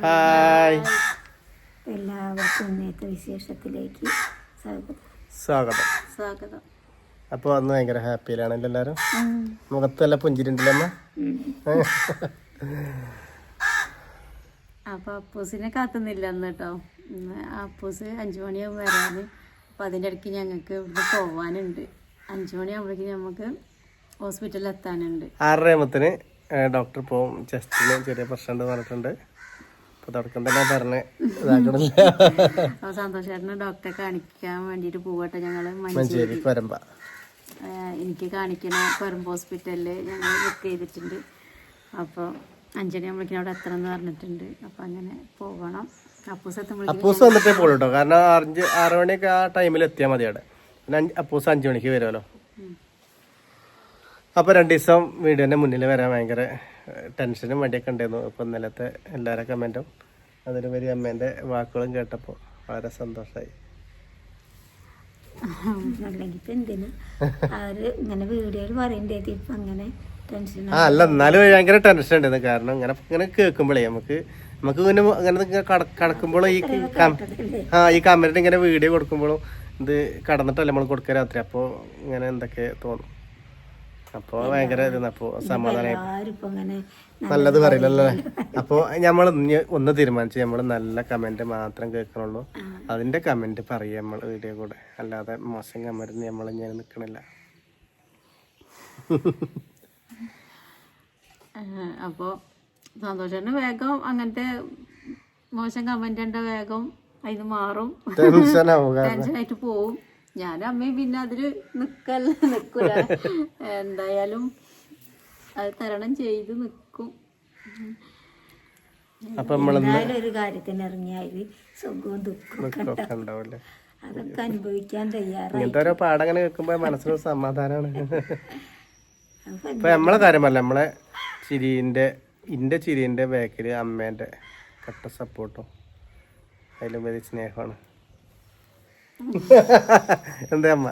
Hi. എല്ലാവർക്കും ഇന്നത്തെ വിശേഷത്തിലേക്ക് സ്വാഗതം. സ്വാഗതം. സ്വാഗതം. അപ്പോൾ അന്ന് ഭയങ്കര ഹാപ്പിയിലാണല്ലോ എല്ലാവരും മുഖത്ത് നല്ല പുഞ്ചിരിണ്ടല്ലോ അപ്പോൾ അപ്പൂസിനെ കാത്തുന്നില്ല അന്ന് കേട്ടോ അപ്പൂസ് അഞ്ചു മണിയാകും വരാൻ അപ്പോൾ അതിന്റെ ഇടയ്ക്ക് ഞങ്ങൾക്ക് ഇവിടെ പോവാനുണ്ട്. അഞ്ചു മണിയാകുമ്പോഴേക്കും നമുക്ക് ഹോസ്പിറ്റലിൽ എത്താനുണ്ട്. ആറര ആകുമ്പത്തിന് ഡോക്ടർ പോവും. ചെസ്റ്റിന് ചെറിയ പ്രശ്നമുണ്ട് പറഞ്ഞിട്ടുണ്ട്. അപ്പോൾ തുടക്കം തന്നെ പറഞ്ഞ്. ഇതാക്കണില്ല? അപ്പോൾ സന്തോഷേട്ടന് ഡോക്ടറെ കാണിക്കാൻ വേണ്ടിട്ട് പോവട്ടെ. ഞങ്ങൾ മഞ്ചേരി പരമ്പ. എനിക്ക് കാണിക്കണ പെരുമ്പ ഹോസ്പിറ്റലിൽ ഞങ്ങൾ ബുക്ക് ചെയ്തിട്ടുണ്ട്. അപ്പോൾ അഞ്ചണി ആകുമ്പോഴേക്കും അവിടെ എത്തണം എന്ന് പറഞ്ഞിട്ടുണ്ട്. അപ്പോൾ അങ്ങനെ പോകണം അപ്പൂസ് വന്നിട്ടേ പോളൂ കേട്ടോ കാരണം അഞ്ച് ആറ് മണിയൊക്കെ ആ ടൈമിൽ എത്തിയാൽ മതി അവിടെ. പിന്നെ അപ്പൂസ് അഞ്ച് മണിക്ക് വരുമല്ലോ അപ്പോൾ രണ്ട് ദിവസം വീടിന്റെ മുന്നിൽ വരാൻ ഭയങ്കര ടെൻഷനും മടിയൊക്കെ ഉണ്ടായിരുന്നു. അപ്പോൾ ഇന്നലത്തെ എല്ലാവരുടെ കമന്റും വലിയ അമ്മേന്റെ വാക്കുകളും കേട്ടപ്പോൾ വളരെ സന്തോഷമായി അല്ലെങ്കിൽ ഇപ്പം എന്തിനാ അവർ ഇങ്ങനെ വീഡിയോയിൽ പറയണ്ടേ? ഇപ്പം അങ്ങനെ ടെൻഷൻ ആ അല്ല എന്നാലും ഭയങ്കര ടെൻഷൻ ഉണ്ടായിരുന്നു. കാരണം ഇങ്ങനെ ഇങ്ങനെ കേൾക്കുമ്പോഴേ നമുക്ക് നമുക്ക് ഇങ്ങനെ അങ്ങനെ കടക്കുമ്പോഴും ഈ ആ ഈ കമന്റ് ഇങ്ങനെ വീഡിയോ കൊടുക്കുമ്പോഴും ഇത് കടന്നിട്ടല്ല നമ്മൾ കൊടുക്കുക രാത്രി? അപ്പോൾ ഇങ്ങനെ എന്തൊക്കെ തോന്നും? അപ്പോൾ ഭയങ്കര നല്ലത് പറയില്ലല്ലേ? അപ്പോ നമ്മൾ ഒന്ന് തീരുമാനിച്ചു നമ്മൾ നല്ല കമന്റ് മാത്രം കേൾക്കണുള്ളൂ. അതിന്റെ കമന്റ് പറയുക നമ്മൾ വീഡിയോ കൂടെ. അല്ലാതെ മോശം കമന്റ് നമ്മൾ ഞാൻ നിക്കണില്ല. അപ്പോ സന്തോഷന്റെ വേഗം അങ്ങനത്തെ മോശം കമന്റ് വേഗം അതിന് മാറും. ടെൻഷൻ ആയിട്ട് പോവും. ഞാൻ അമ്മയും പിന്നെ അതിൽ നിക്കല്ല നിക്കൂല. എന്തായാലും അത് തരണം ചെയ്ത് നിൽക്കും നമ്മളിന്ന് ഒരു കാര്യത്തിന് ഇറങ്ങിയാൽ സുഖവും ദുഃഖവും അതൊക്കെ അനുഭവിക്കാൻ തയ്യാറായി. അങ്ങനെ കേൾക്കുമ്പോൾ മനസ്സിന് സമാധാനമാണ് ഇപ്പൊ നമ്മളെ കാര്യമല്ല നമ്മളെ ചിരിന്റെ ഇന്റെ ചിരിന്റെ ബാക്കിൽ അമ്മേന്റെ കട്ട സപ്പോർട്ടും അതിലും വലിയ സ്നേഹമാണ്. എന്താ അമ്മ?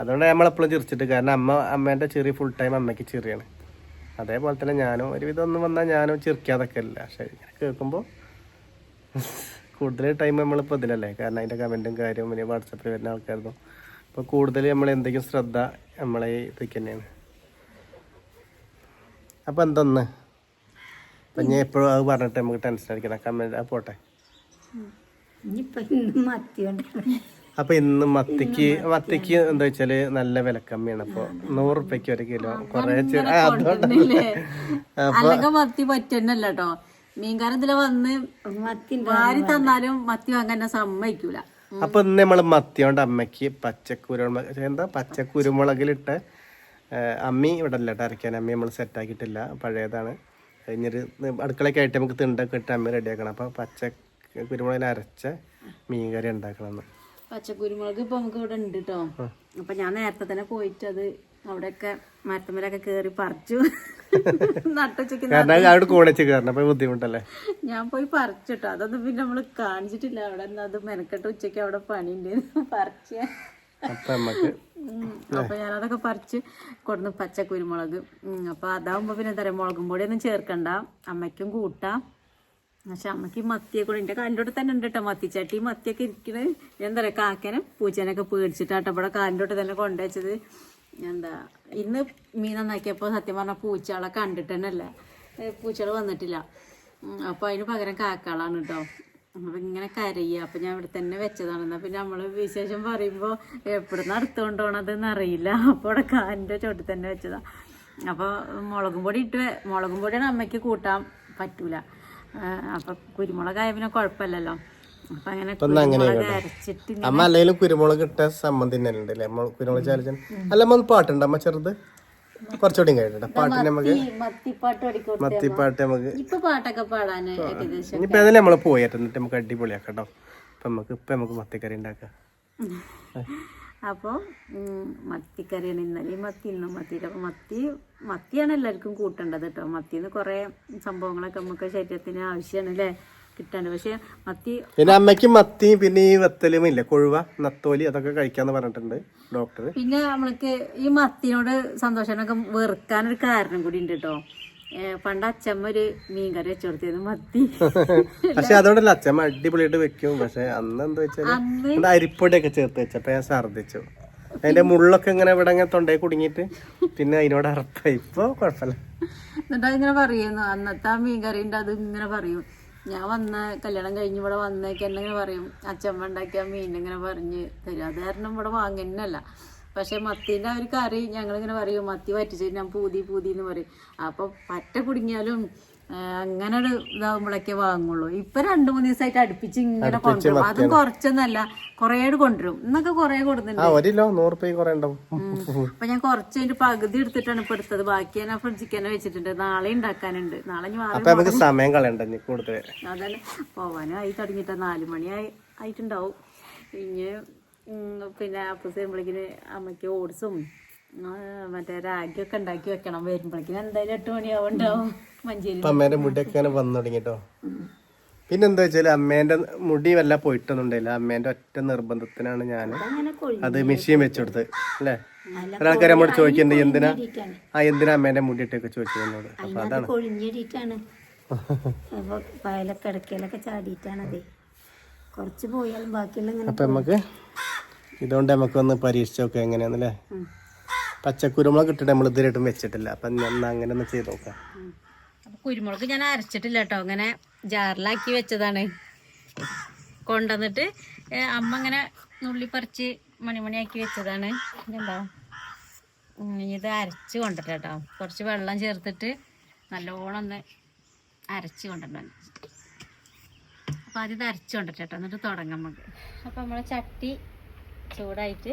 അതുകൊണ്ട് നമ്മളെപ്പോഴും ചിരിച്ചിട്ട് കാരണം അമ്മ അമ്മേന്റെ ചെറിയ ഫുൾ ടൈം അമ്മയ്ക്ക് ചെറിയാണ് അതേപോലെ തന്നെ ഞാനും ഒരുവിധം ഒന്നും വന്നാൽ ഞാനും ചിരിക്കാതൊക്കെ ഇല്ല പക്ഷെ ഇങ്ങനെ കേൾക്കുമ്പോൾ കൂടുതൽ ടൈം നമ്മളിപ്പോൾ ഇതിലല്ലേ? കാരണം അതിന്റെ കമന്റും കാര്യവും പിന്നെ വാട്സപ്പിൽ വരുന്ന ആൾക്കായിരുന്നു അപ്പോൾ കൂടുതൽ നമ്മൾ എന്തെങ്കിലും ശ്രദ്ധ നമ്മളെ ഇതൊക്കെ തന്നെയാണ്. അപ്പോൾ എന്തൊന്ന്? അപ്പം ഞാൻ എപ്പോഴും അത് പറഞ്ഞിട്ട് നമുക്ക് ടെൻഷൻ അടിക്കണം. കമന്റ് പോട്ടെ. ഇനിയിപ്പൊ ഇന്നും മത്തിക്ക് മത്തിക്ക് എന്താ വെച്ചാൽ നല്ല വിലക്കമ്മിയാണ് അപ്പൊ നൂറ് റുപ്യക്ക് ഒരു കിലോ കൊറേ അതുകൊണ്ട് മത്തി പറ്റണല്ലോ കേട്ടോ ഇതിലെ വന്ന് വാരി തന്നാലും മത്തി വാങ്ങാൻ സമ്മതിക്കൂല. അപ്പൊ ഇന്ന് നമ്മൾ മത്തിയോണ്ട് അമ്മയ്ക്ക് പച്ചക്കുരുമുളക് എന്താ പച്ചക്കുരുമുളകിലിട്ട അമ്മി ഇവിടെ അല്ല കേട്ടോ അരയ്ക്കാൻ. അമ്മി നമ്മൾ സെറ്റാക്കിയിട്ടില്ല പഴയതാണ്. കഴിഞ്ഞൊരു അടുക്കളയ്ക്ക് ആയിട്ട് നമുക്ക് തിണ്ടൊക്കെ ഇട്ട് അമ്മ റെഡിയാക്കണം. അപ്പോൾ പച്ച കുരുമുളകിൽ അരച്ച മീൻ കറി ഉണ്ടാക്കണം പച്ചക്കുരുമുളക് ഇപ്പൊ നമുക്ക് ഇവിടെ ഉണ്ട് കേട്ടോ അപ്പൊ ഞാൻ നേരത്തെ തന്നെ പോയിട്ട് അത് അവിടെയൊക്കെ മരത്തമ്മലൊക്കെ കേറി പറിച്ചു. ബുദ്ധിമുട്ടല്ലേ? ഞാൻ പോയി പറിച്ചിട്ടോ അതൊന്നും പിന്നെ നമ്മൾ കാണിച്ചിട്ടില്ല. അവിടെ അത് മെനക്കെട്ട് ഉച്ചയ്ക്ക് അവിടെ പണിയുണ്ട്. പറിച്ച. അപ്പം ഞാനതൊക്കെ പറിച്ച് കൊടുന്ന് പച്ച കുരുമുളക് ഉം. അപ്പൊ അതാവുമ്പോ പിന്നെ എന്താ പറയാ മുളകും പൊടിയൊന്നും ചേർക്കണ്ട. അമ്മയ്ക്കും കൂട്ടാം. പക്ഷെ അമ്മയ്ക്ക് ഈ മത്തിയെ കൂടെ എന്റെ കാലിന്റെ തന്നെ ഉണ്ട് കേട്ടോ മത്തിച്ചട്ടി മത്തിയൊക്കെ ഇരിക്കണത് എന്താ പറയാ കാക്കനെ പൂച്ചേനൊക്കെ പേടിച്ചിട്ടാട്ടോ ഇവിടെ കാലിന്റെ തന്നെ കൊണ്ടുവച്ചത്. എന്താ ഇന്ന് മീൻ നന്നാക്കിയപ്പോൾ സത്യം പറഞ്ഞാൽ പൂച്ചകളെ കണ്ടിട്ട് തന്നെ അല്ല പൂച്ചകൾ വന്നിട്ടില്ല. അപ്പോൾ അപ്പൊ അതിന് പകരം കാക്കകളാണ് കേട്ടോ അപ്പം ഇങ്ങനെ കരയുക അപ്പൊ ഞാൻ ഇവിടെ തന്നെ വെച്ചതാണ്. എന്നാൽ പിന്നെ നമ്മൾ വിശേഷം പറയുമ്പോൾ എവിടുന്ന് അടുത്തുകൊണ്ടോണതെന്ന് അറിയില്ല. അപ്പോൾ അവിടെ കാലിന്റെ ചോട്ടിൽ തന്നെ വെച്ചതാ. അപ്പോൾ മുളകും പൊടി ഇട്ട് മുളകും പൊടിയാണ് അമ്മയ്ക്ക് കൂട്ടാൻ പറ്റൂല. അപ്പൊ കുരുമുളകായ പിന്നെ കുഴപ്പമില്ലല്ലോ അപ്പൊ അങ്ങനെ അമ്മ അല്ലെങ്കിലും കുരുമുളക് ഇട്ട സമ്മതി തന്നെ ഉണ്ട് അല്ലേ? അമ്മ കുരുമുളക് ചാലിച്ചാൽ അല്ല അമ്മ ഒന്ന് പാട്ടുണ്ട്? അമ്മ ചെറുത്? കുറച്ചുകൂടി കഴിഞ്ഞിട്ട് പാട്ടിന് നമുക്ക് മത്തിപ്പാട്ട് നമുക്ക് ഇപ്പൊ പാട്ടൊക്കെ പാടാനായിട്ട് ഏകദേശം ഇനിയിപ്പോൾ ഏതായാലും നമ്മൾ പോയിട്ട് നമുക്ക് അടിപൊളിയാക്കാം കേട്ടോ. ഇപ്പൊ നമുക്ക് ഇപ്പൊ നമുക്ക് മത്തിക്കറി ഉണ്ടാക്കാം. അപ്പോൾ മത്തിക്കറിയാണ് ഇന്നലെയും മത്തി ഇന്നും മത്തിയിട്ട് അപ്പോൾ മത്തി മത്തിയാണ് എല്ലാവർക്കും കൂട്ടേണ്ടത് കേട്ടോ മത്തിന്ന് കുറേ സംഭവങ്ങളൊക്കെ നമുക്ക് ശരീരത്തിന് ആവശ്യമാണ് അല്ലേ കിട്ടാണ്ട് പക്ഷെ മത്തി പിന്നെ അമ്മയ്ക്ക് മത്തി പിന്നെ ഈ വെത്തലും ഇല്ല? കൊഴുവ നത്തോലി അതൊക്കെ കഴിക്കാന്ന് പറഞ്ഞിട്ടുണ്ട് ഡോക്ടർ പിന്നെ നമ്മൾക്ക് ഈ മത്തിനോട് സന്തോഷനൊക്കെ വെറുക്കാനൊരു കാരണം കൂടി ഉണ്ട് കേട്ടോ പണ്ട് അച്ഛമ്മ ഒരു മീൻകറി വെച്ചു കൊടുത്തിരുന്നു മത്തി. പക്ഷെ അതുകൊണ്ടല്ല അച്ഛമ്മ അടിപൊളിയായിട്ട് വെക്കും. പക്ഷെ അന്ന് എന്താ വെച്ചാൽ അരിപ്പൊടി അരിപ്പൊടിയൊക്കെ ചേർത്ത് വെച്ചപ്പോ ഞാൻ ശർദ്ദിച്ചു അതിന്റെ മുള്ളൊക്കെ ഇങ്ങനെ ഇവിടെ ഇങ്ങനെ തൊണ്ടയിൽ കുടുങ്ങിയിട്ട് പിന്നെ അതിനോട് അറപ്പായി. ഇപ്പൊ കുഴപ്പമില്ല. എന്നിട്ട് ഇങ്ങനെ പറയുന്നു അന്നത്തെ ആ മീൻകറിന്റെ അത് ഇങ്ങനെ പറയും. ഞാൻ വന്ന കല്യാണം കഴിഞ്ഞ് ഇവിടെ വന്നേക്കെന്നെ ഇങ്ങനെ പറയും. അച്ഛമ്മ ഉണ്ടാക്കിയ മീൻ ഇങ്ങനെ പറഞ്ഞ് തരും. അത് കാരണം ഇവിടെ വാങ്ങുന്നല്ല പക്ഷെ മത്തീന്റെ ആ ഒരു കറി ഞങ്ങളിങ്ങനെ പറയും മത്തി വറ്റിച്ച് ഞാൻ പൂതി പൂതി എന്ന് പറയും. അപ്പോൾ പറ്റ കുടുങ്ങിയാലും അങ്ങനെ ഒരു ഇതാകുമ്പോഴൊക്കെ വാങ്ങുള്ളൂ. ഇപ്പൊ രണ്ടു മൂന്ന് ദിവസമായിട്ട് അടുപ്പിച്ച് ഇങ്ങനെ കൊണ്ടുവരും. അതും കുറച്ചൊന്നല്ല കൊറേ കൊണ്ടുവരും. ഇന്നൊക്കെ കൊറേ കൊടുക്കുന്നുണ്ട് അപ്പൊ ഞാൻ കുറച്ച് അതിന്റെ പകുതി എടുത്തിട്ടാണ് ഇപ്പൊ എടുത്തത്. ബാക്കി ഞാൻ ഫ്രിഡ്ജിക്ക് തന്നെ വെച്ചിട്ടുണ്ട്. നാളെ ഉണ്ടാക്കാനുണ്ട്. നാളെ ഞാൻ സമയം കളയണ്ട അതന്നെ. പോവാനും ആയി തുടങ്ങിട്ട് നാലു മണി ആയി ആയിട്ടുണ്ടാവും. ഇനി ഉം, പിന്നെ അപ്പൂസ് വരുമ്പോഴേക്കിന് അമ്മയ്ക്ക് ഓട്സും മറ്റേ രാഗിയൊക്കെ ഉണ്ടാക്കി വെക്കണം. വരുമ്പോഴേക്കിന് എന്തായാലും എട്ട് മണിയാവുണ്ടാവും മഞ്ചേരി അമ്മേന്റെ മുടിയൊക്കെ ഇങ്ങനെ വന്നു തുടങ്ങിട്ടോ. പിന്നെ എന്താ വെച്ചാൽ അമ്മേന്റെ മുടി വല്ല പോയിട്ടൊന്നും ഉണ്ടായില്ല അമ്മേന്റെ ഒറ്റ നിർബന്ധത്തിനാണ് ഞാൻ അത് മെഷീൻ വെച്ചുകൊടുത്ത് അല്ലേ? ഒരാൾക്കാർ നമ്മോട് ചോദിക്കുന്നത് എന്തിനാ ആ എന്തിനാ അമ്മേന്റെ മുടി ഇട്ടൊക്കെ ചോദിച്ചു എന്നോട്? അപ്പൊ അതാണ്. കൊഴിഞ്ഞിട്ടാണ് അപ്പൊ വയലൊക്കെ ഇടയ്ക്കലൊക്കെ ചാടിയിട്ടാണതേ. കുറച്ച് പോയാലും ബാക്കിയുള്ള ഇങ്ങനെ അപ്പൊ നമുക്ക് ഇതുകൊണ്ട് നമുക്ക് ഒന്ന് പരീക്ഷിച്ച് നോക്കാം എങ്ങനെയാന്നല്ലേ പച്ചക്കുരുമുളക് ഇട്ടിട്ട് നമ്മൾ ഇതുവരെയായിട്ടും വെച്ചിട്ടില്ല. അപ്പൊ ഞാൻ അങ്ങനെ ഒന്ന് ചെയ്ത് നോക്കാം. കുരുമുളക് ഞാൻ അരച്ചിട്ടില്ല കേട്ടോ അങ്ങനെ ജാറിലാക്കി വെച്ചതാണ്. കൊണ്ടുവന്നിട്ട് അമ്മ ഇങ്ങനെ നുള്ളി പറിച്ച് മണിമണിയാക്കി വെച്ചതാണ്. ഉം, ഇത് അരച്ച് കൊണ്ടിട്ടോ കുറച്ച് വെള്ളം ചേർത്തിട്ട് നല്ലോണം ഒന്ന് അരച്ച് കൊണ്ടിട്ടുണ്ട് അപ്പോൾ ആദ്യം ഇത് അരച്ച് കൊണ്ടിട്ട് എന്നിട്ട് തുടങ്ങാം നമുക്ക്. അപ്പോൾ നമ്മൾ ചട്ടി ചൂടായിട്ട്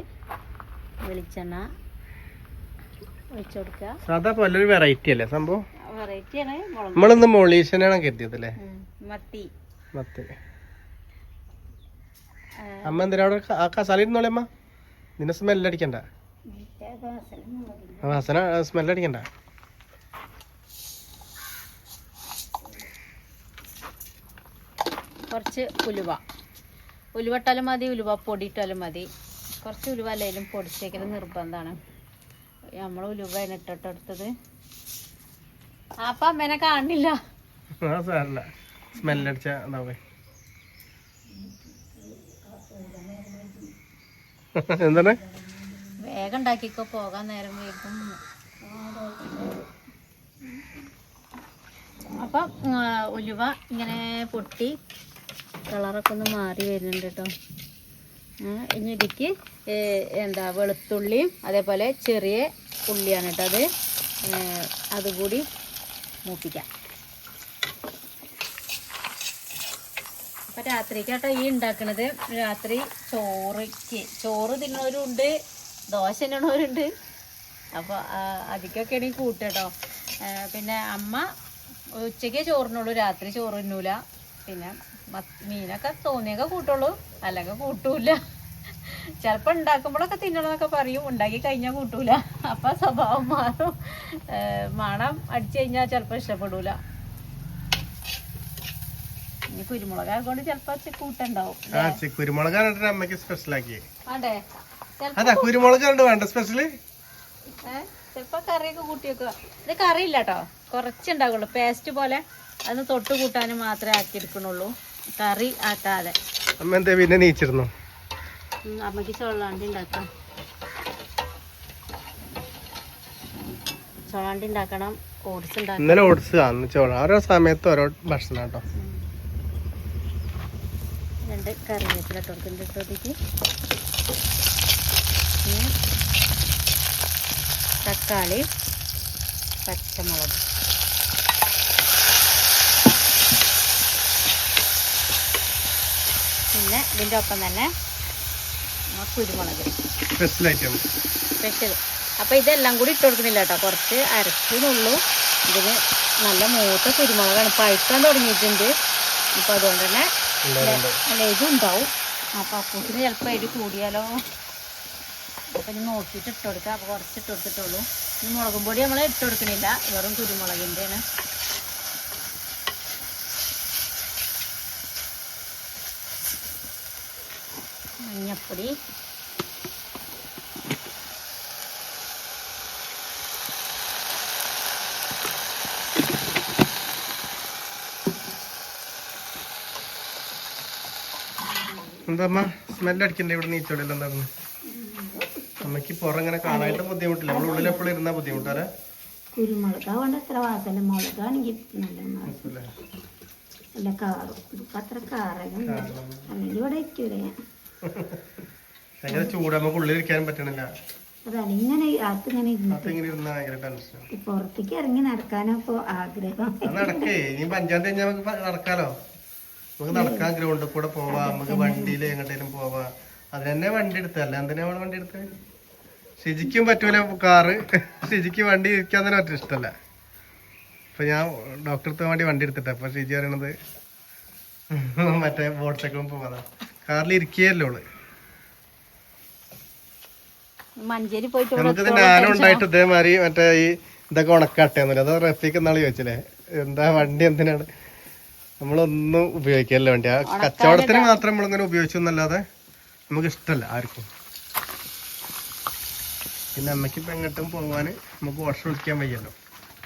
വെളിച്ചെണ്ണ ഒഴിച്ചു കൊടുക്കുക സാധാ പോലെ വെറൈറ്റി അല്ലേ സംഭവം? വെറൈറ്റി ആണ് നമ്മളിന്ന് മൊളീഷനാണ് അല്ലേ? മത്തി. മത്തി. അമ്മ എന്തിനാ അവിടെ ആ കസാല ഇരുന്നോളെ അമ്മ? നിന്നെ സ്മെല്ലടിക്കണ്ട ആ, വാസന സ്മെല്ല് കുറച്ച് ഉലുവ. ഉലുവ ഇട്ടാലും മതി ഉലുവ പൊടി ഇട്ടാലും മതി. കുറച്ച് ഉലുവ അല്ലെങ്കിലും പൊടിച്ചേക്കൽ നിർബന്ധമാണ് നമ്മൾ ഉലുവ ഇട്ടിട്ടെടുത്തത് അപ്പം അമ്മേനെ കാണില്ല എന്താണ്? വേഗം ഉണ്ടാക്കിക്കോ പോകാൻ നേരം വൈകും. അപ്പം ഉലുവ ഇങ്ങനെ പൊട്ടി കളറൊക്കെ ഒന്ന് മാറി വരുന്നുണ്ട് കേട്ടോ. ഇനി ഇതിക്ക് എന്താ വെളുത്തുള്ളിയും അതേപോലെ ചെറിയ ഉള്ളിയാണ് കേട്ടോ അത്. അതുകൂടി മൂപ്പിക്കാം. അപ്പം രാത്രിക്ക് കേട്ടോ ഈ ഉണ്ടാക്കുന്നത് രാത്രി ചോറയ്ക്ക് ചോറ് തിന്നവരുണ്ട് ദോശ തിന്നണവരുണ്ട്. അപ്പോൾ അധികമൊക്കെയാണ് ഈ കൂട്ട്. കേട്ടോ പിന്നെ അമ്മ ഉച്ചയ്ക്ക് ചോറിനുള്ളൂ രാത്രി ചോറ് തിന്നൂല. പിന്നെ മീനൊക്കെ തോന്നിയൊക്കെ കൂട്ടുള്ളൂ അല്ലെങ്കിൽ കൂട്ടൂല. ചിലപ്പോൾ ഉണ്ടാക്കുമ്പോഴൊക്കെ തിന്നണമെന്നൊക്കെ പറയും ഉണ്ടാക്കി കഴിഞ്ഞാൽ കൂട്ടൂല. അപ്പം സ്വഭാവം മാറും. മണം അടിച്ചു കഴിഞ്ഞാൽ ചിലപ്പോൾ ഇഷ്ടപ്പെടൂല. ഇനി കുരുമുളക് കൊണ്ട് ചിലപ്പോൾ കൂട്ടുണ്ടാവും ചി- അമ്മയ്ക്ക് സ്പെഷ്യൽ ആക്കി അതെ. കുരുമുളക് വേണ്ട സ്പെഷ്യൽ ചിലപ്പോ കറിയൊക്കെ കൂട്ടി വെക്കുക. ഇത് കറിയില്ല കേട്ടോ കുറച്ചുണ്ടാവുള്ളൂ പേസ്റ്റ് പോലെ അതൊന്ന് തൊട്ട് കൂട്ടാനും മാത്രമേ ആക്കിയെടുക്കണുള്ളൂ കറി ആക്കാതെ. അമ്മ എന്താ പിന്നെ നീച്ചിരുന്നു? അമ്മയ്ക്ക് ചോളാണ്ടി ഉണ്ടാക്കാം. ചോളാണ്ടി ഉണ്ടാക്കണം ഓട്സ് ഉണ്ടാക്കണം. ഇന്നലെ ഓടിച്ചു അന്ന് ചോള. ഓരോ സമയത്ത് ഓരോ ഭക്ഷണം കേട്ടോ. രണ്ട് കറിവേപ്പില ഇട്ട് കൊടുക്കുന്നുണ്ട് ഇട്ടോട്ടേക്ക് പിന്നെ തക്കാളി പച്ചമുളക്. പിന്നെ ഇതിന്റെ ഒപ്പം തന്നെ കുരുമുളക്. സ്പെഷ്യൽ ഐറ്റം സ്പെഷ്യൽ അപ്പോൾ ഇതെല്ലാം കൂടി ഇട്ട് കൊടുക്കുന്നില്ല കേട്ടോ. കുറച്ച് അരക്കുന്നുള്ളൂ ഇതിന് നല്ല മൂത്ത കുരുമുളകാണ്. പഴുക്കാൻ തുടങ്ങിയിട്ടുണ്ട്. അപ്പോൾ അതുകൊണ്ട് തന്നെ നല്ല ഇതുണ്ടാവും ഉണ്ടാവും. അപ്പോൾ അപ്പൂസിന് ചിലപ്പോൾ എരി കൂടിയാലോ? അപ്പം ഇനി നോക്കിയിട്ട് ഇട്ട് കൊടുക്കുക അപ്പോൾ കുറച്ച് ഇട്ട് കൊടുത്തിട്ടുള്ളൂ. ഇനി മുളകും പൊടി നമ്മൾ ഇട്ട് കൊടുക്കണില്ല. വെറും കുരുമുളകിന്റെയാണ് മഞ്ഞപ്പൊടി. എന്താമ്മ? സ്മെല്ലടിക്കണ്ടേ ഇവിടെ നീച്ചോടില്ല എന്താ അമ്മയ്ക്ക് പുറങ്ങനെ കാണാനായിട്ട് ബുദ്ധിമുട്ടില്ല. നമ്മൾ ഉള്ളിൽ എപ്പോഴും ഇരുന്നാ ബുദ്ധിമുട്ടാലേ കുരുമുളക് കൊണ്ട് എത്ര വാസന. മുളകാണെങ്കിൽ നല്ല അല്ല കാറും. അത്ര കാറലും അല്ലെങ്കിൽ ഇവിടെ ഭയങ്കര ചൂട് നമുക്ക് ഉള്ളിലിരിക്കാൻ പറ്റണില്ല. അതാണ് ഇങ്ങനെ ഇരുന്നാ ഭയങ്കര ടെൻഷൻ. പുറത്തേക്ക് ഇറങ്ങി നടക്കാനോ ഇപ്പൊ ആഗ്രഹം. നടക്കേ. ഇനി പഞ്ചായത്ത് കഴിഞ്ഞാൽ നമുക്ക് നടക്കാലോ. നമുക്ക് നടക്കാൻ ഗ്രൗണ്ടിൽ കൂടെ പോവാ. നമുക്ക് വണ്ടിയിൽ എങ്ങോട്ടേലും പോവാ. അതിന് തന്നെ വണ്ടി എടുത്തല്ല എന്തിനാ നമ്മൾ വണ്ടി എടുത്തത് ഷിജിക്കും പറ്റൂല കാറ്. ഷിജിക്ക് വണ്ടി ഇരിക്കാൻ തന്നെ പറ്റും ഇഷ്ടമല്ല ഇപ്പൊ ഞാൻ ഡോക്ടർ വേണ്ടി വണ്ടി എടുത്തിട്ടാ. അപ്പൊ ഷിജി പറയണത് മറ്റേ ബോട്ട്സൊക്കെ പോവാതാ. കാറിൽ ഇരിക്കുകയല്ലോ മഞ്ചേരി പോയിട്ട് നമുക്ക് ഉണ്ടായിട്ട് ഇതേമാതിരി മറ്റേ ഈ ഇതൊക്കെ ഉണക്കാട്ടേന്നില്ല അത് റഫീക്ക് എന്നാൾ ചോദിച്ചില്ലേ? എന്താ വണ്ടി എന്തിനാണ്? നമ്മളൊന്നും ഉപയോഗിക്കല്ലോ വണ്ടി. ആ കച്ചവടത്തിന് മാത്രം നമ്മളിങ്ങനെ ഉപയോഗിച്ചു എന്നല്ലാതെ നമുക്ക് ഇഷ്ടമല്ല ആർക്കും. പിന്നെ അമ്മയ്ക്ക് ഇപ്പം എങ്ങോട്ടും പോകാൻ നമുക്ക് വർഷം ഒഴിക്കാൻ വയ്യല്ലോ.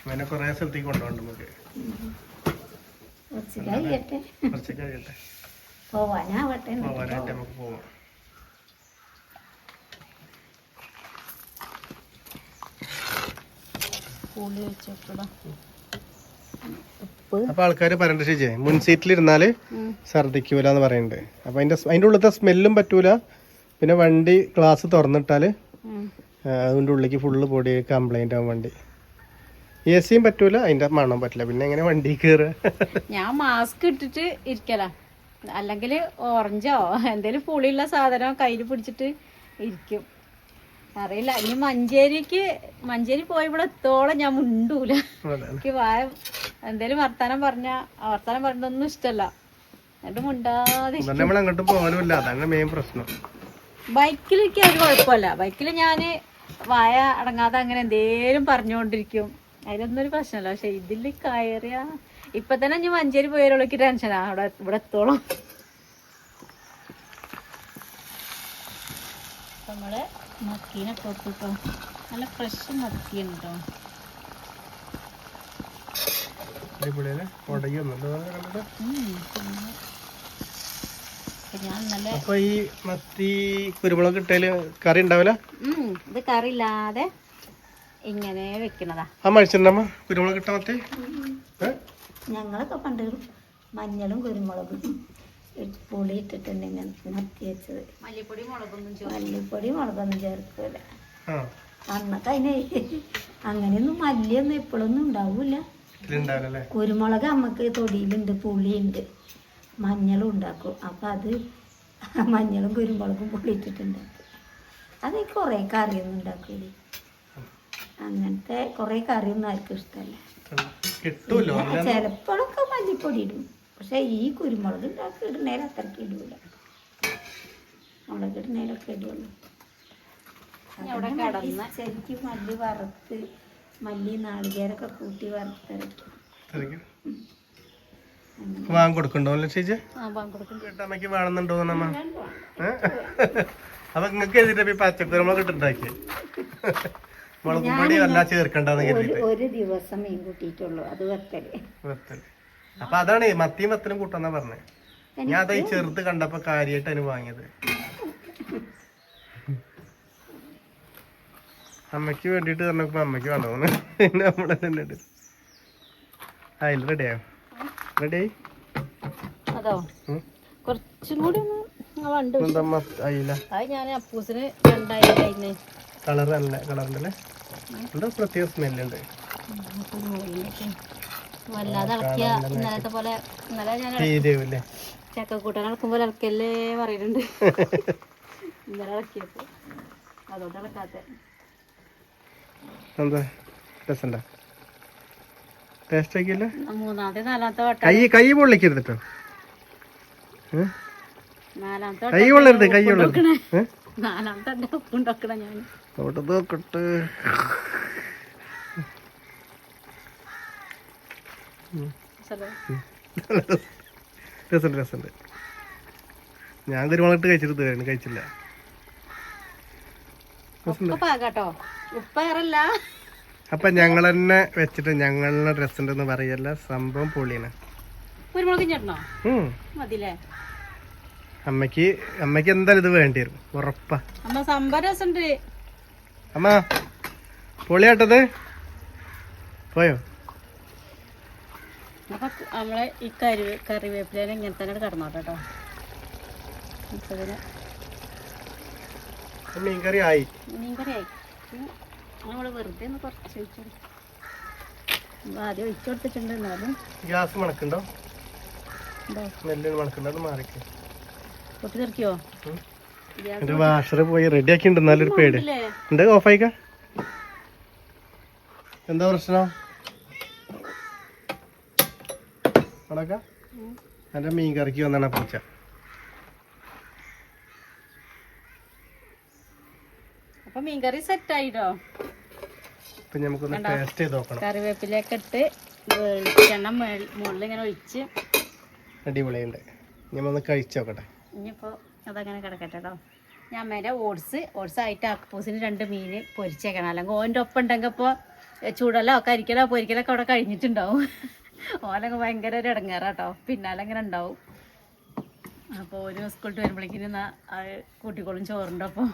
അങ്ങനെ കുറെ സ്ഥലത്തേക്ക് കൊണ്ടുപോകണ്ട നമുക്ക്. കുറച്ച് കഴിയട്ടെ പോവാനാവട്ടെ പോവാനായിട്ട് നമുക്ക് പോവാം. പുളി വെച്ചോക്കടാ. അപ്പൊ ആൾക്കാര് പറയണ്ട ശരിയേ മുൻ സീറ്റിൽ ഇരുന്നാൽ ഛർദിക്കൂല എന്ന് പറയുന്നുണ്ട് അപ്പൊ അതിന്റെ അതിന്റെ ഉള്ളത്തെ സ്മെല്ലും പറ്റൂല. പിന്നെ വണ്ടി ഗ്ലാസ് തുറന്നിട്ടാൽ അതിന്റെ ഉള്ളിലേക്ക് ഫുള്ള് പൊടി കംപ്ലൈന്റ് ആവും വണ്ടി. എ സിയും പറ്റൂല അതിന്റെ മണം പറ്റില്ല. പിന്നെ എങ്ങനെ വണ്ടി കയറുക? ഞാൻ മാസ്ക് ഇട്ടിട്ട് ഇരിക്കല. അല്ലെങ്കിൽ ഓറഞ്ചോ എന്തെങ്കിലും പുളിയുള്ള സാധനം കയ്യിൽ പിടിച്ചിട്ട് ഇരിക്കും. അറിയില്ല ഇനി മഞ്ചേരിക്ക് മഞ്ചേരി പോയി ഇവിടെ എത്തോളം ഞാൻ മുണ്ടൂല. എനിക്ക് വായ എന്തേലും വർത്താനം പറഞ്ഞ വർത്താനം പറഞ്ഞൊന്നും ഇഷ്ടല്ല. എന്നിട്ട് മുണ്ടാതെ ബൈക്കിലേക്ക് ഒരു കുഴപ്പമില്ല. ബൈക്കിൽ ഞാൻ വായ അടങ്ങാതെ അങ്ങനെ എന്തേലും പറഞ്ഞുകൊണ്ടിരിക്കും. അതിലൊന്നും ഒരു പ്രശ്നമല്ല. പക്ഷെ ഇതിൽ കയറിയ ഇപ്പൊ തന്നെ ഞാൻ മഞ്ചേരി പോയാലുള്ള ടെൻഷനാ അവിടെ ഇവിടെ എത്തോളം. നമ്മൾ മക്കീനെ തൊട്ടിട്ടോ നല്ല ഫ്രഷ് മത്തിയാണ് കേട്ടോ അപ്പൊ ഈ മത്തി കുരുമുളക് ഇട്ടേൽ കറി ഉണ്ടാവില്ല ഇത് കറിയില്ലാതെ ഇങ്ങനെ വെക്കണതാ. ആ മഴിച്ചിട്ടുണ്ടമ്മ കുരുമുളക് ഇട്ട മത്തി? ഞങ്ങളൊക്കെ പണ്ട് മഞ്ഞളും കുരുമുളകും പുളി ഇട്ടിട്ടുണ്ട് ഇങ്ങനെ നിർത്തി വെച്ചത്. മല്ലിപ്പൊടി മുളകൊന്നും മല്ലിപ്പൊടി മുളകൊന്നും ചേർക്കൂല. ആ. അന്നൊക്കെ അതിന് അങ്ങനെയൊന്നും മല്ലിയൊന്നും ഇപ്പോഴൊന്നും ഉണ്ടാവൂല കുരുമുളക് അമ്മയ്ക്ക് തൊടിയിലുണ്ട് പുളിയുണ്ട് മഞ്ഞളും ഉണ്ടാക്കും. അപ്പം അത് മഞ്ഞളും കുരുമുളകും പുളി ഇട്ടിട്ടുണ്ട് അത് കുറേ കറിയൊന്നും ഉണ്ടാക്കൂലേ. അങ്ങനത്തെ കുറേ കറിയൊന്നും ആർക്കും ഇഷ്ടമല്ല. കിട്ടൂല്ലോ ചിലപ്പോഴൊക്കെ മല്ലിപ്പൊടി ഇടും. പക്ഷെ ഈ കുരുമുളക് ഉണ്ടാക്കി ഇടുന്നേരം അത്രയ്ക്ക് ഇടൂല. മുളക് ഇടുന്നേരൊക്കെ ഇടുള്ളൂ. ശരിക്കും മല്ലി വറുത്ത് മല്ലി നാളികേരൊക്കെ കൂട്ടി വറുത്തിറക്കും വാങ്ങി കൊടുക്കണ്ടോ ചേച്ചി? വീട്ടമ്മക്ക് വേണമെന്നുണ്ടോ നമ്മ അപ്പൊ നിങ്ങക്ക് എതിരെ ഈ പച്ചക്കറി മുളക് പൊടി വല്ലാ ചേർക്കണ്ടെന്ന് ഒരു ഒരു ദിവസം മീൻ കൂട്ടിയിട്ടുള്ളൂ. അത് വെക്കൽ. വെത്തൽ. അപ്പൊ അതാണ് മത്തിയും വത്തലും കൂട്ടാന്നാ പറഞ്ഞേ. ഞാൻ അതാ ഈ ചെറുത് കണ്ടപ്പോ കാര്യമായിട്ട് അതിന് വാങ്ങിയത്. അമ്മയ്ക്ക് വേണ്ടിട്ട് പറഞ്ഞപ്പോ അമ്മയ്ക്ക് വേണ്ടോന്ന് നമ്മളെ തന്നെ ഇട്ട്. ആ റെഡി റെഡിയായോ റെഡി അതോ? കുറച്ചും കൂടി അയില അത് ഞാൻ അപ്പൂസിന് രണ്ടായി കഴിഞ്ഞ്. കളർ നല്ല കളറുണ്ടല്ലേ എന്താ പ്രത്യേക സ്മെല്ലുണ്ട്? വല്ലാതെ ഇളക്കിയ ഇന്നലത്തെ പോലെ ഇന്നലെ ഞാൻ തീരുവില്ലേ? ചക്കക്കൂട്ടൻ ഇളക്കുമ്പോൾ ഇളക്കല്ലേ പറയുന്നുണ്ട്. ഇന്നലെ ഇളക്കിയപ്പോ. അതുകൊണ്ട് ഇളക്കാത്ത. എന്താ? രസണ്ട ടേസ്റ്റ് ആക്കിയല്ലേ? മൂന്നാമത്തെ നാലാമത്തെ വട്ടം. കൈ കൈ പൊള്ളിക്കരുത് കേട്ടോ ഏ? നാലാമത്തെ കൈ കൊള്ളരുത് കൈ? നാലാമത്തെ ഉപ്പുണ്ടാക്കണ ഞാൻ. അവിടെ നോക്കട്ടെ. രസമുണ്ട് രസമുണ്ട് ഞാൻ കുരുമുളകിട്ട് കഴിച്ചിട്ട് തരുന്നു കഴിച്ചില്ല. അപ്പൊ ഞങ്ങൾ തന്നെ വെച്ചിട്ട് ഞങ്ങളുടെ ഡ്രസ് ഉണ്ടെന്ന് പറയല്ല സംഭവം പൊളിയാണ്. അമ്മയ്ക്ക് അമ്മയ്ക്ക് എന്തായാലും ഇത് വേണ്ടി വരും. ഉറപ്പാ. സംഭവം രസമുണ്ട് അമ്മ പൊളിയാട്ടത് പോയോ? അപ്പൊ നമ്മളെ ഈ കറി കറിവേപ്പില ഇങ്ങനെ തന്നെ കടന്നോട്ടെ കേട്ടോ മീൻകറി ആയി. മീൻകറിയായി നമ്മൾ വെറുതെ ഒന്ന് കുറച്ച് ഒഴിച്ചു ആദ്യം ഒഴിച്ചു കൊടുത്തിട്ടുണ്ട് എന്നാലും. ഗ്യാസ് മണക്കുണ്ടോ? നെല്ലിന് മണക്കുണ്ടോ? അത് മാറിക്ക്. പൊട്ടി തെറിക്കോ. എന്റെ വാഷർ പോയി റെഡി ആക്കി നല്ലൊരു പേടി. എന്താ ഓഫ് ആയിക്ക? എന്താ പ്രശ്നം? അടക്ക എന്റെ മീൻ കറിക്ക് വന്നാണ് പൂച്ച അപ്പൊ മീൻകറി സെറ്റ് ആയിട്ടോ ഇപ്പൊ നമുക്കൊന്ന് ടേസ്റ്റ് ചെയ്ത് നോക്കണം. കറിവേപ്പിലൊക്കെ ഇട്ട് വെളിച്ചെണ്ണ മുകളിൽ ഇങ്ങനെ ഒഴിച്ച് അടിപൊളിയുണ്ട്. ഞാൻ ഒന്ന് കഴിച്ചു നോക്കട്ടെ. ഇനിയിപ്പോൾ അതങ്ങനെ കിടക്കട്ടെ കേട്ടോ ഞാൻ അമ്മേന്റെ ഓട്സ് ഓട്സ് ആയിട്ട് അപ്പൂസിന് രണ്ട് മീൻ പൊരിച്ചേക്കണം. അല്ലെങ്കിൽ ഓന്റെ ഒപ്പം ഉണ്ടെങ്കിൽ ഇപ്പോൾ ചൂടല്ലോ കരിക്കലോ പൊരിക്കലൊക്കെ അവിടെ കഴിഞ്ഞിട്ടുണ്ടാവും. ഓനൊക്കെ ഭയങ്കര ഒരു ഇടങ്ങേറാട്ടോ. പിന്നാലെ അങ്ങനെ ഉണ്ടാവും. അപ്പോൾ ഒരു സ്കൂളിട്ട് വരുമ്പോഴേക്കിനും കൂട്ടിക്കോളും ചോറുണ്ട് അപ്പോൾ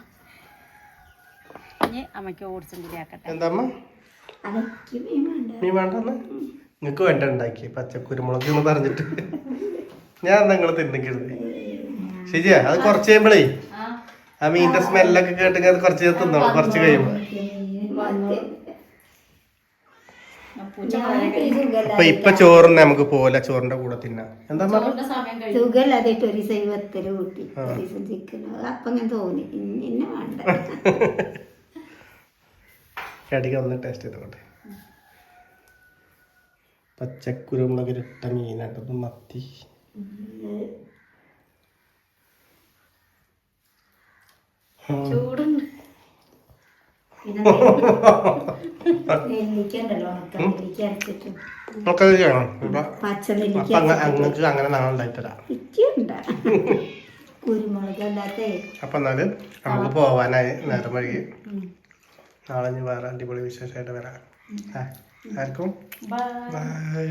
ഇനി അമ്മയ്ക്ക് ഓട്സും കൂടി ആക്കട്ടെ. എന്താ അമ്മ? അനക്ക് മീൻ വേണ്ട. മീൻ വേണ്ടെന്ന്? നിങ്ങക്ക് വേണ്ട ഉണ്ടാക്കി പച്ചക്കുരുമുളക് എന്ന് പറഞ്ഞിട്ട്. ഞാൻ നിങ്ങൾ തിന്നിക്കരുത് ശരിയാ അത് കുറച്ച് കഴിയുമ്പോഴേ ആ മീനിന്റെ സ്മെല്ലൊക്കെ കേട്ടെങ്കിൽ അത് കുറച്ച് തിന്നോളൂ കുറച്ച് കഴിയുമ്പോ. അപ്പൊ ഇപ്പൊ ചോറിന് നമുക്ക് പോലെ ചോറിന്റെ കൂടെ തിന്നാം. എന്താ സുഖമില്ലാതായിട്ട് ഒരു ദിവസം വെത്തൽ കൂട്ടി. ഒരു ദിവസം ചിക്കൻ അപ്പം ഇങ്ങനെ തോന്നി. ഇന്ന ഇന്ന വേണ്ട. കടിക ഒന്ന് ടേസ്റ്റ് ചെയ്തോട്ടെ. പച്ചക്കുരുമുളകിലിട്ട മീനാട്ടത് മത്തി. ചൂടുണ്ട്. ചെയ്യണം. അങ്ങക്ക് അങ്ങനെ നാളെ അപ്പൊ എന്നാൽ നമുക്ക് പോവാനായി നേരം വഴി നാളെ ഇനി വേറെ അടിപൊളി വിശേഷമായിട്ട് വരാം. ആർക്കും? ബൈ